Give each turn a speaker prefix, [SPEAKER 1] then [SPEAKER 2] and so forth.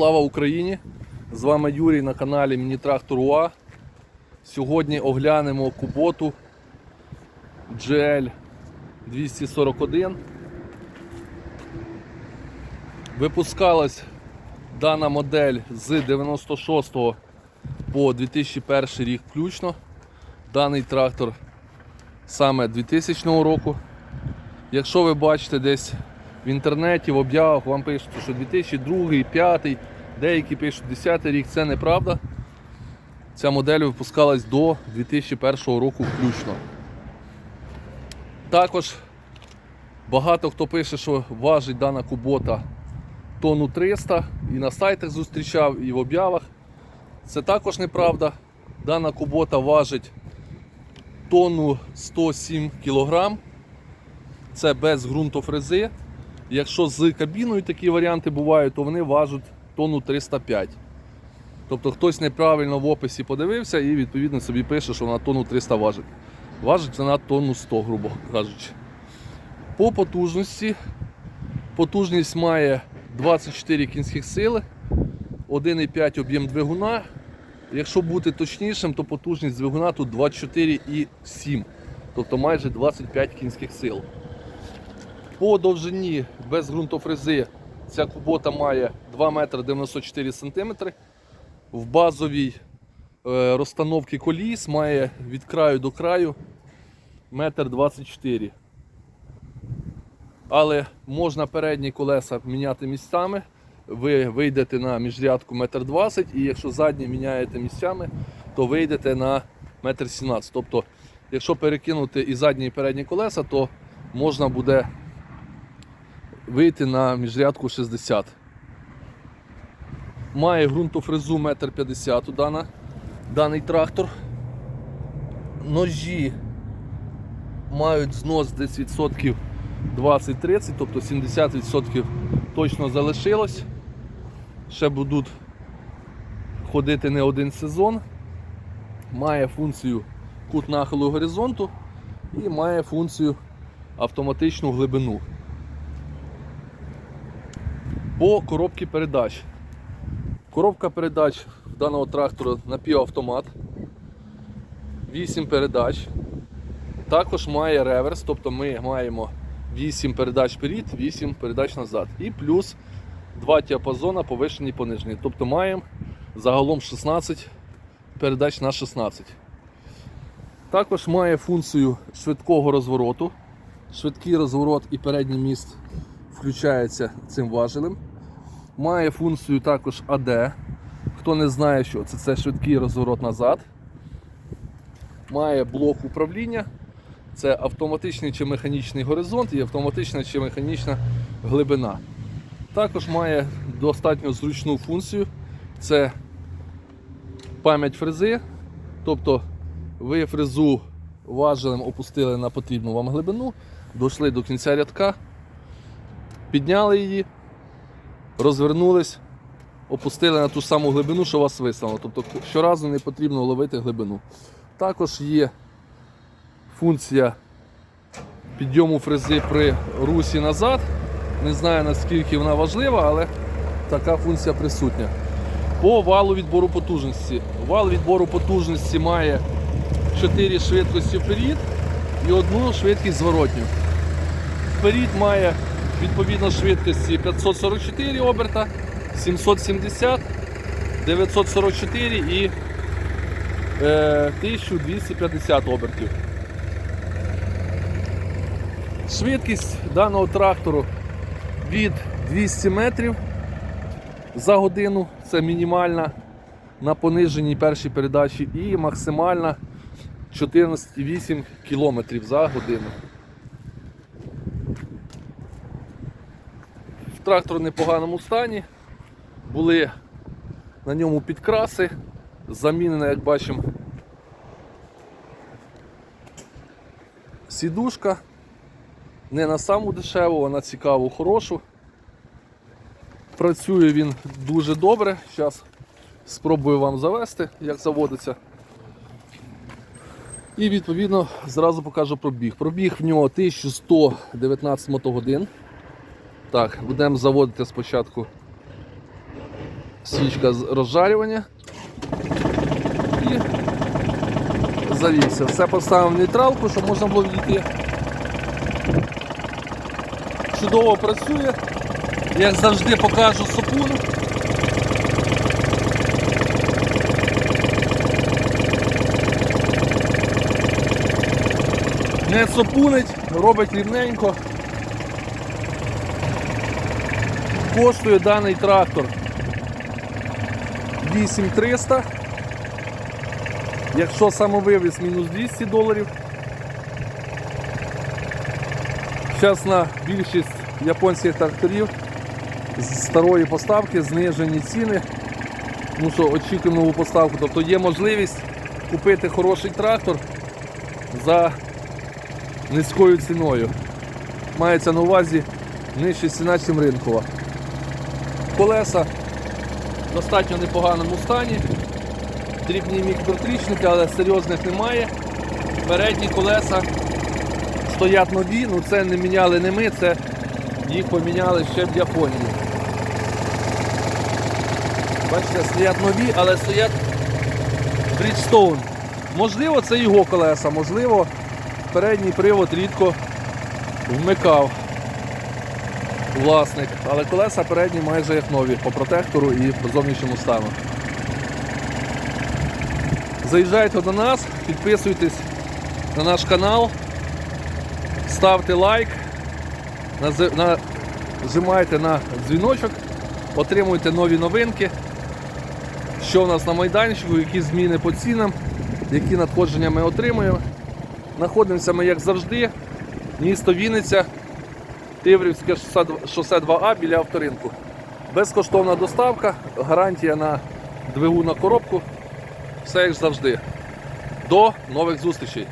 [SPEAKER 1] Слава Україні! З вами Юрій на каналі Міні-Трактор УА. Сьогодні оглянемо куботу GL 241. Випускалась дана модель з 96 по 2001 рік включно. Даний трактор саме 2000 року. Якщо ви бачите десь в інтернеті, в об'явах вам пишуть, що 2002, 2005, деякі пишуть 10 рік, це неправда. Ця модель випускалась до 2001 року включно. Також багато хто пише, що важить дана кубота тонну 300 і на сайтах зустрічав, і в об'явах. Це також неправда. Дана кубота важить тонну 107 кг. Це без ґрунтофрези. Якщо з кабіною такі варіанти бувають, то вони важать тонну 305. Тобто хтось неправильно в описі подивився і відповідно собі пише, що вона тонну 300 важить. Важить вона тонну 100, грубо кажучи. По потужності. Потужність має 24 кінських сили, 1,5 об'єм двигуна. Якщо бути точнішим, то потужність двигуна тут 24,7, тобто майже 25 кінських сил. По довжині без ґрунтофрези ця кубота має 2 метри 94 сантиметри. В базовій е, розстановці коліс має від краю до краю 1,24 м. Але можна передні колеса міняти місцями. Ви вийдете на міжрядку 1,20 м і якщо задні міняєте місцями, то вийдете на 1,17 м. Тобто, якщо перекинути і задні, і передні колеса, то можна буде вийти на міжрядку 60. Має ґрунтофрезу 1,50 м даний трактор. Ножі мають знос десь відсотків 20-30, тобто 70% точно залишилось. Ще будуть ходити не один сезон. Має функцію кут нахилу горизонту і має функцію автоматичну глибину. По коробці передач. Коробка передач даного трактора напівавтомат. 8 передач. Також має реверс, тобто ми маємо 8 передач вперед, 8 передач назад. І плюс 2 діапазона повишені і понижені. Тобто маємо загалом 16 передач на 16. Також має функцію швидкого розвороту. Швидкий розворот і передній міст включається цим важелем. Має функцію також АД. Хто не знає, що це, це швидкий розворот назад. Має блок управління. Це автоматичний чи механічний горизонт і автоматична чи механічна глибина. Також має достатньо зручну функцію. Це пам'ять фрези. Тобто ви фрезу важелем опустили на потрібну вам глибину, дійшли до кінця рядка, підняли її, розвернулись, опустили на ту саму глибину, що вас вислано. Тобто щоразу не потрібно ловити глибину. Також є функція підйому фрези при русі назад. Не знаю наскільки вона важлива, але така функція присутня. По валу відбору потужності. Вал відбору потужності має 4 швидкості вперед і одну швидкість зворотню. Вперед має відповідно швидкості 544 оберта, 770, 944 і е, 1250 обертів. Швидкість даного трактору від 200 метрів за годину, це мінімальна на пониженій першій передачі і максимальна 14,8 км за годину. Трактор в непоганому стані, були на ньому підкраси, замінена, як бачимо, сідушка. Не на саму дешеву, а на цікаву, хорошу. Працює він дуже добре. Зараз спробую вам завести, як заводиться. І відповідно зразу покажу пробіг. Пробіг в нього 1119 мотогодин. Так, будемо заводити спочатку свічка з розжарювання. І завівся. Все поставив в нейтралку, щоб можна було відійти. Чудово працює. Як завжди покажу сопуну. Не сопунить, робить рівненько. Коштує даний трактор 8300. Якщо самовивіз мінус 200 доларів. Зараз на більшість японських тракторів з старої поставки знижені ціни. Ну що, очікуємо нову поставку. Тобто є можливість купити хороший трактор за низькою ціною. Мається на увазі нижча ціна, ніж ринкова. Колеса в достатньо непоганому стані. Дрібні мікротрічники, але серйозних немає. Передні колеса стоять нові, ну це не міняли не ми, це їх поміняли ще в Японії. Бачите, стоять нові, але стоять Bridgestone. Можливо, це його колеса, можливо, передній привод рідко вмикав власник, але колеса передні майже як нові по протектору і по зовнішньому стану. Заїжджайте до нас, підписуйтесь на наш канал, ставте лайк, нажимайте на дзвіночок, отримуйте нові новинки, що в нас на майданчику, які зміни по цінам, які надходження ми отримуємо. Знаходимося ми, як завжди, місто Вінниця, Тиврівське шосе 2А біля авторинку. Безкоштовна доставка, гарантія на двигу на коробку. Все як завжди. До нових зустрічей!